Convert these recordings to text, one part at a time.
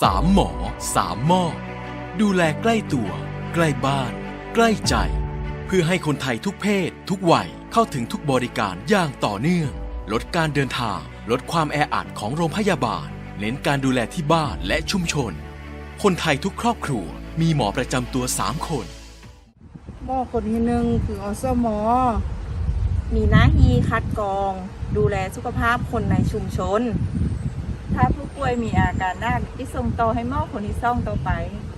สามหมอสามหม้อดูแลใกล้ตัว ใกล้บ้าน ใกล้ใจ เพื่อให้คนไทยทุกเพศ ทุกวัยเข้าถึงทุกบริการอย่างต่อเนื่อง ลดการเดินทาง ลดความแออัดของโรงพยาบาล เน้นการดูแลที่บ้านและชุมชน คนไทยทุกครอบครัว มีหมอประจำตัว 3 คน หมอคนที่หนึ่งคืออสมอ มีหน้าที่คัดกรอง ดูแลสุขภาพคนในชุมชน ถ้าผู้ป่วยมีอาการหนักที่ส่งต่อให้หมอคนที่ซ่องต่อไป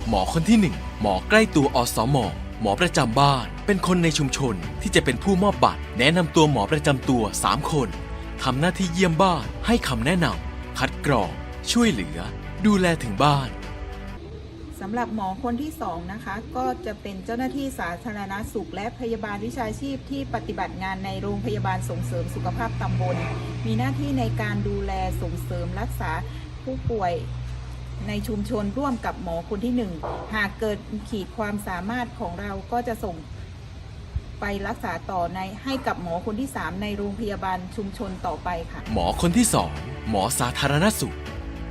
หมอคนที่1หมอใกล้ตัวอสมหมอประจำบ้าน เป็นคนในชุมชนที่จะเป็นผู้มอบบัตร แนะนำตัวหมอประจำตัว 3 คนทำหน้าที่เยี่ยมบ้านให้คำแนะนำคัดกรองช่วยเหลือ ดูแลถึงบ้าน สำหรับหมอคนที่ 2 นะคะ ก็จะเป็นเจ้าหน้าที่สาธารณสุข และพยาบาลวิชาชีพที่ปฏิบัติงานในโรงพยาบาลส่งเสริมสุขภาพตำบล มีหน้าที่ในการดูแลส่งเสริมรักษาผู้ป่วยในชุมชนร่วมกับหมอคนที่ 1 หากเกิดขีดความสามารถของเราก็จะส่งไปรักษาต่อในให้กับหมอคนที่ 3 ในโรงพยาบาลชุมชนต่อไปค่ะ หมอคนที่ 2 หมอสาธารณสุข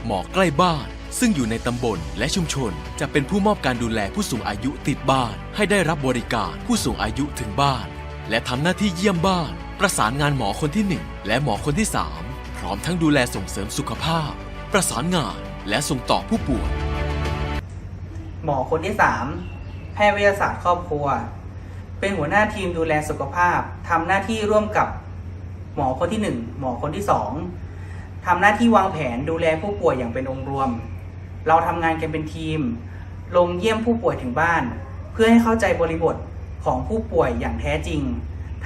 หมอใกล้บ้าน ซึ่งอยู่ในตำบลและชุมชน จะเป็นผู้มอบการดูแลผู้สูงอายุติดบ้าน ให้ได้รับบริการผู้สูงอายุถึงบ้าน และทำหน้าที่เยี่ยมบ้าน ประสานงานหมอคนที่ 1 และหมอคนที่ 3 พร้อมทั้งดูแลส่งเสริมสุขภาพ ประสานงานและส่งต่อผู้ป่วยหมอคนที่ 3 แพทย์วิทยาศาสตร์ครอบครัว เป็นหัวหน้าทีมดูแลสุขภาพทำหน้าที่ร่วมกับหมอคนที่ 1 หมอคนที่ 2ทำหน้าที่วางแผนดูแลผู้ป่วยอย่างเป็นองค์รวม เราทำงานกันเป็นทีม ลงเยี่ยมผู้ป่วยถึงบ้าน เพื่อให้เข้าใจบริบทของผู้ป่วยอย่างแท้จริง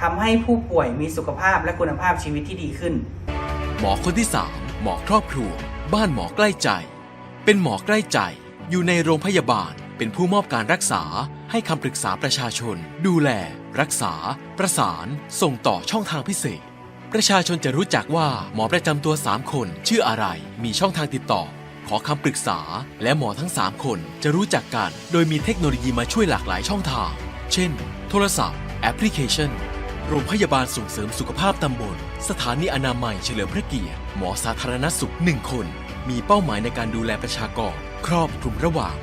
ทำให้ผู้ป่วยมีสุขภาพและคุณภาพชีวิตที่ดีขึ้น หมอคนที่ 3 หมอครอบครัว บ้านหมอใกล้ใจ เป็นหมอใกล้ใจ อยู่ในโรงพยาบาล เป็นผู้มอบการรักษา ให้คำปรึกษาประชาชน ดูแล รักษา ประสาน ส่งต่อช่องทางพิเศษ ประชาชนจะรู้จักว่าหมอประจำตัว 3 คน ชื่ออะไร มีช่องทางติดต่อ ขอคำปรึกษา และหมอทั้ง 3 คนจะรู้จักกัน โดยมีเทคโนโลยีมาช่วยหลากหลายช่องทาง เช่น โทรศัพท์ แอปพลิเคชัน โรงพยาบาลส่งเสริมสุขภาพตำบล สถานีอนามัยเฉลิมพระเกียรติ หมอสาธารณสุข 1 คน มีเป้าหมายในการดูแลประชากร ครอบคลุมระหว่าง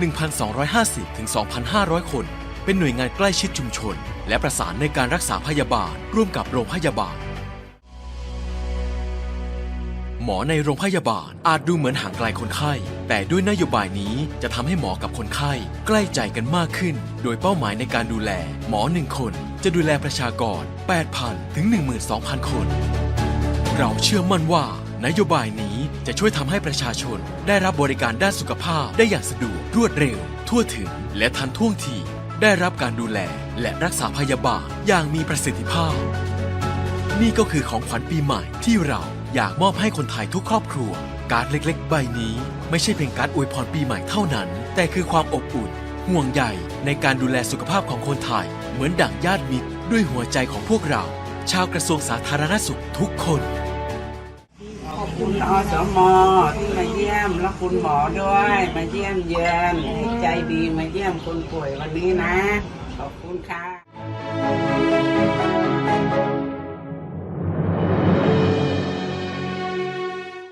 1,250 ถึง 2,500 คน เป็นหน่วยงานใกล้ชิดชุมชน และประสานในการรักษาพยาบาล ร่วมกับโรงพยาบาล หมอในโรงพยาบาล อาจดูเหมือนห่างไกลคนไข้ แต่ด้วยนโยบายนี้จะทำให้หมอกับคนไข้ ใกล้ใจกันมากขึ้น โดยเป้าหมายในการดูแล หมอหนึ่งคน จะดูแลประชากร 8,000 ถึง 12,000 คน เราเชื่อมั่นว่านโยบายนี้จะช่วยทำให้ประชาชน ได้รับบริการด้านสุขภาพได้อย่างสะดวกรวดเร็ว ทั่วถึง และทันท่วงที ได้รับการดูแล และรักษาพยาบาลอย่างมีประสิทธิภาพ นี่ก็คือของขวัญปีใหม่ที่เรา อยากมอบให้คนไทยทุกครอบครัว การ์ดเล็กๆ ใบนี้ ไม่ใช่เพียงการ์ดอวยพรปีใหม่เท่านั้น แต่คือความอบอุ่น ห่วงใยในการดูแลสุขภาพของคนไทย เหมือนดั่งญาติมิตร ด้วยหัวใจของพวกเรา ชาวกระทรวงสาธารณสุขทุกคน ขอบคุณอสมที่มาเยี่ยมและคุณหมอด้วย มาเยี่ยมเยือนใจดีมาเยี่ยมคนป่วยวันนี้นะ ขอบคุณค่ะ